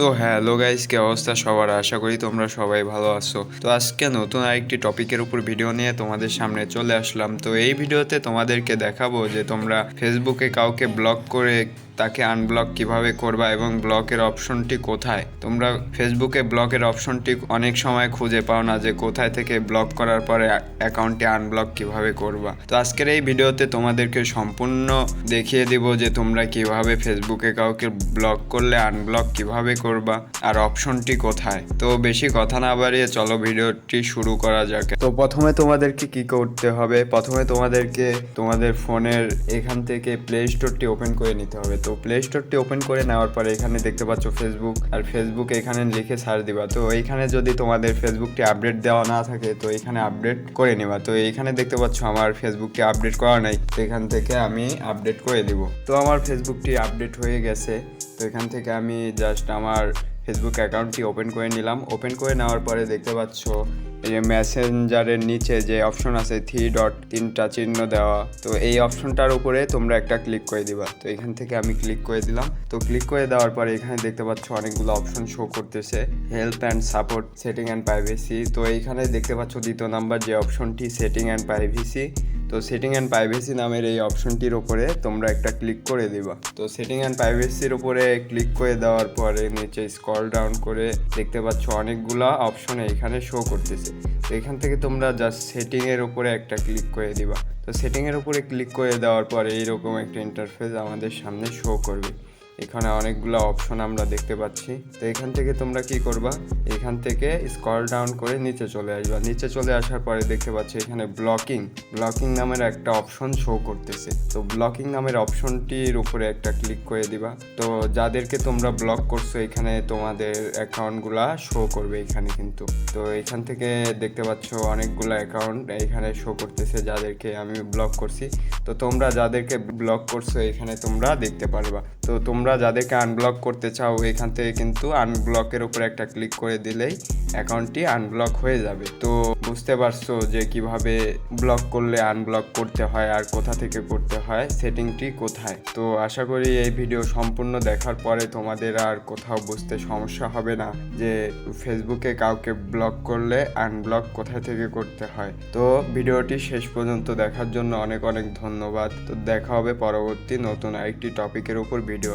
তো hello guys কি অবস্থা সবার? আশা করি তোমরা সবাই ভালো আছো। তো আজকে নতুন আরেকটি টপিকের উপর ভিডিও নিয়ে তোমাদের সামনে চলে আসলাম। তো এই ভিডিওতে তোমাদেরকে দেখাবো যে তোমরা ফেসবুকে কাউকে ব্লক করে তাকে আনব্লক কীভাবে করবা এবং ব্লকের অপশনটি কোথায়? তোমরা ফেসবুকে ব্লকের অপশনটি অনেক সময় খুঁজে পাও না যে কোথায় থেকে ব্লক করার পরে অ্যাকাউন্টটি আনব্লক কীভাবে করবা। তো আজকের এই ভিডিওতে তোমাদেরকে সম্পূর্ণ দেখিয়ে দিব যে তোমরা কীভাবে ফেসবুকে কাউকে ব্লক করলে আনব্লক কীভাবে করবা আর অপশনটি কোথায়। তো বেশি কথা না বাড়িয়ে চলো ভিডিওটি শুরু করা যাক। তো প্রথমে তোমাদেরকে কি করতে হবে? প্রথমে তোমাদেরকে তোমাদের ফোনের এখান থেকে প্লে স্টোরটি ওপেন করে নিতে হবে। তো প্লে স্টোরটি ওপেন করে নেওয়ার পরে এখানে দেখতে পাচ্ছ ফেসবুক আর ফেসবুক এখানে লিখে সার্চ দিবা। তো এইখানে যদি তোমাদের ফেসবুকটি আপডেট দেওয়া না থাকে, তো এখানে আপডেট করে নিবা। তো এইখানে দেখতে পাচ্ছ আমার ফেসবুকটি আপডেট করা নাই, তো এখান থেকে আমি আপডেট করে দিব। তো আমার ফেসবুকটি আপডেট হয়ে গেছে। তো এখান থেকে আমি জাস্ট আমার ফেসবুক অ্যাকাউন্টটি ওপেন করে নিলাম। ওপেন করে নেওয়ার পরে দেখতে পাচ্ছ এই যে মেসেঞ্জারের নিচে যে অপশন আছে থ্রি ডট তিনটা চিহ্ন দেওয়া, তো এই অপশনটার উপরে তোমরা একটা ক্লিক করে দিবা। তো এখান থেকে আমি ক্লিক করে দিলাম। তো ক্লিক করে দেওয়ার পরে এখানে দেখতে পাচ্ছ অনেকগুলো অপশন শো করতেছে। Health and support setting and privacy তো এইখানে দেখতে পাচ্ছ দ্বিতীয় নাম্বার যে অপশনটি সেটিং অ্যান্ড প্রাইভেসি তো সেটিং অ্যান্ড প্রাইভেসি নামের এই অপশনটির ওপরে তোমরা একটা ক্লিক করে দিবা। তো সেটিং অ্যান্ড প্রাইভেসির ওপরে ক্লিক করে দেওয়ার পরে নিচে স্কল ডাউন করে দেখতে পাচ্ছ অনেকগুলা অপশন এখানে শো করতেছে। তো এখান থেকে তোমরা জাস্ট সেটিংয়ের ওপরে একটা ক্লিক করে দিবা। তো সেটিংয়ের উপরে ক্লিক করে দেওয়ার পরে এইরকম একটা ইন্টারফেস আমাদের সামনে শো করবে। এখানে অনেকগুলো অপশন আমরা দেখতে পাচ্ছি। তো এখান থেকে তোমরা কি করবা? এখান থেকে স্কল ডাউন করে নিচে চলে আসবা। নিচে চলে আসার পরে দেখতে পাচ্ছি এখানে ব্লকিং ব্লকিং নামের একটা অপশন শো করতেছে। তো ব্লকিং নামের অপশনটির উপরে একটা ক্লিক করে দিবা। তো যাদেরকে তোমরা ব্লক করছ, এখানে তোমাদের অ্যাকাউন্টগুলা শো করবে এখানে কিন্তু। তো এখান থেকে দেখতে পাচ্ছ অনেকগুলো অ্যাকাউন্ট এখানে শো করতেছে যাদেরকে আমি ব্লক করছি। তো তোমরা যাদেরকে ব্লক করছ, এখানে তোমরা দেখতে পারবা। তো তোমরা যাদেরকে আনব্লক করতে চাও এখান থেকে কিন্তু আনব্লকের উপরে একটা ক্লিক করে দিলেই অ্যাকাউন্টটি আনব্লক হয়ে যাবে। তো বুঝতে পারছ যে কীভাবে ব্লক করলে আনব্লক করতে হয় আর কোথা থেকে করতে হয় সেটিংটি কোথায়? তো আশা করি এই ভিডিও সম্পূর্ণ দেখার পরে তোমাদের আর কোথাও বুঝতে সমস্যা হবে না যে ফেসবুকে কাউকে ব্লক করলে আনব্লক কোথা থেকে করতে হয়। তো ভিডিওটি শেষ পর্যন্ত দেখার জন্য অনেক অনেক ধন্যবাদ। তো দেখা হবে পরবর্তী নতুন আরেকটি টপিকের উপর ভিডিও